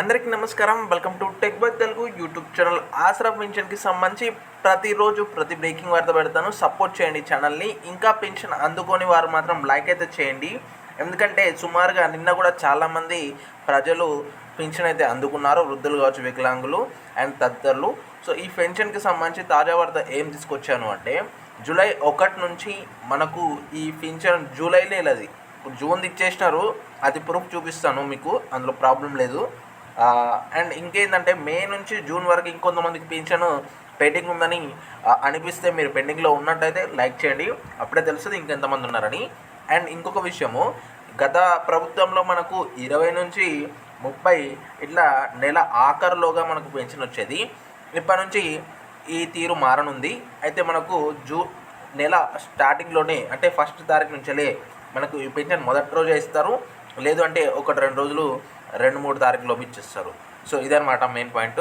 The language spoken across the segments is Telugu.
అందరికీ నమస్కారం. Welcome to tech by Telugu YouTube channel Aasara పెన్షన్కి సంబంధించి ప్రతిరోజు ప్రతి బ్రేకింగ్ వార్త పెడతాను. సపోర్ట్ చేయండి ఛానల్ని ఇంకా పెన్షన్ అందుకొని వారు మాత్రం లైక్ అయితే చేయండి. ఎందుకంటే సుమారుగా నిన్న కూడా చాలామంది ప్రజలు పెన్షన్ అయితే అందుకున్నారు. వృద్ధులు కావచ్చు వికలాంగులు అండ్ తదితరులు. సో ఈ పెన్షన్కి సంబంధించి తాజా వార్త ఏం తీసుకొచ్చాను అంటే జూలై ఒకటి నుంచి మనకు ఈ పెన్షన్ జూలై అది జూన్ది జూన్ ఇచ్చేసినారు. అది ప్రూఫ్ చూపిస్తాను మీకు. అందులో ప్రాబ్లం లేదు. అండ్ ఇంకేంటంటే మే నుంచి జూన్ వరకు ఇంకొంతమందికి పెన్షన్ పెండింగ్ ఉందని అనిపిస్తే మీరు పెండింగ్లో ఉన్నట్టయితే లైక్ చేయండి. అప్పుడే తెలుస్తుంది ఇంకెంతమంది ఉన్నారని. అండ్ ఇంకొక విషయము గత ప్రభుత్వంలో మనకు ఇరవై నుంచి ముప్పై ఇట్లా నెల ఆఖరులోగా మనకు పెన్షన్ వచ్చేది. ఇప్పటి నుంచి ఈ తీరు మారనుంది. అయితే మనకు జూ నెల స్టార్టింగ్లోనే అంటే ఫస్ట్ తారీఖు నుంచేలే మనకు ఈ పెన్షన్ మొదటి రోజే ఇస్తారు. లేదు అంటే ఒకటి రెండు రోజులు రెండు మూడు తారీఖులోపు ఇచ్చేస్తారు. సో ఇదనమాట మెయిన్ పాయింట్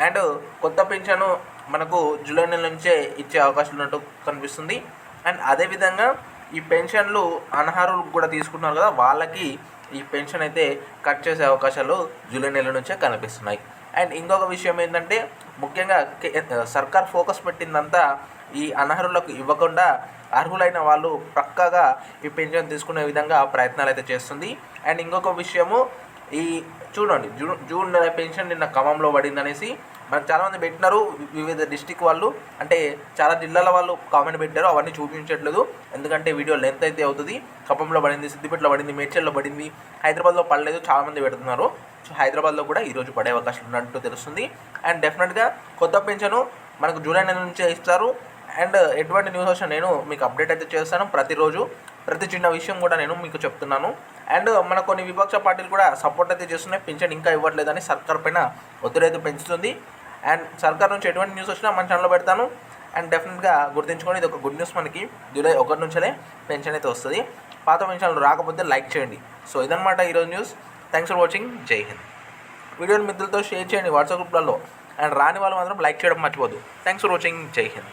అండ్ కొత్త పెన్షన్ మనకు జూలై నెల నుంచే ఇచ్చే అవకాశం ఉన్నట్టు కనిపిస్తుంది. అండ్ అదేవిధంగా ఈ పెన్షన్లు అనర్హులు కూడా తీసుకుంటున్నారు కదా వాళ్ళకి ఈ పెన్షన్ అయితే కట్ చేసే అవకాశాలు జూలై నెల నుంచే కనిపిస్తున్నాయి. అండ్ ఇంకొక విషయం ఏంటంటే ముఖ్యంగా కే- సర్కార్ ఫోకస్ పెట్టిందంతా ఈ అనర్హులకు ఇవ్వకుండా అర్హులైన వాళ్ళు ప్రక్కగా ఈ పెన్షన్ తీసుకునే విధంగా ప్రయత్నాలు అయితే చేస్తుంది. అండ్ ఇంకొక విషయము ఈ చూడండి జూన్ జూన్ నెల పెన్షన్ నిన్న ఖమ్మంలో పడింది అనేసి మనకు చాలామంది పెట్టినారు వివిధ డిస్టిక్ వాళ్ళు. అంటే చాలా జిల్లాల వాళ్ళు కామెంట్ పెట్టారు అవన్నీ చూపించట్లేదు. ఎందుకంటే వీడియో లెంత్ అయితే అవుతుంది. ఖమ్మంలో పడింది సిద్దిపేటలో పడింది మేడ్చల్లో పడింది హైదరాబాద్లో పడలేదు చాలామంది పెడుతున్నారు. సో హైదరాబాద్లో కూడా ఈరోజు పడే అవకాశం ఉన్నట్టు తెలుస్తుంది. అండ్ డెఫినెట్గా కొత్త పెన్షన్ మనకు జూలై నెల నుంచే ఇస్తారు. అండ్ ఎటువంటి న్యూస్ వచ్చినా నేను మీకు అప్డేట్ అయితే చేస్తాను ప్రతిరోజు. ప్రతి చిన్న విషయం కూడా నేను మీకు చెప్తున్నాను. అండ్ మన కొన్ని విపక్ష పార్టీలు కూడా సపోర్ట్ అయితే చేస్తున్నాయి. పింఛన్ ఇంకా ఇవ్వట్లేదని సర్కార్ పైన ఒత్తిడి అయితే పెంచుతుంది. అండ్ సర్కార్ నుంచి ఎటువంటి న్యూస్ వచ్చినా మన ఛానల్లో పెడతాను. అండ్ డెఫినెట్గా గుర్తుంచుకొని ఇది ఒక గుడ్ న్యూస్ మనకి. జూలై ఒకటి నుంచే పెన్షన్ అయితే వస్తుంది. పాత పెన్షన్లు రాకపోతే లైక్ చేయండి. సో ఇదనమాట ఈరోజు న్యూస్ థ్యాంక్స్ ఫర్ వాచింగ్ జై హింద్. వీడియోని మిత్రులతో షేర్ చేయండి వాట్సాప్ గ్రూప్లలో. అండ్ రాని వాళ్ళు మాత్రం లైక్ చేయడం మర్చిపోద్దు. థ్యాంక్స్ ఫర్ వాచింగ్ జై హింద్.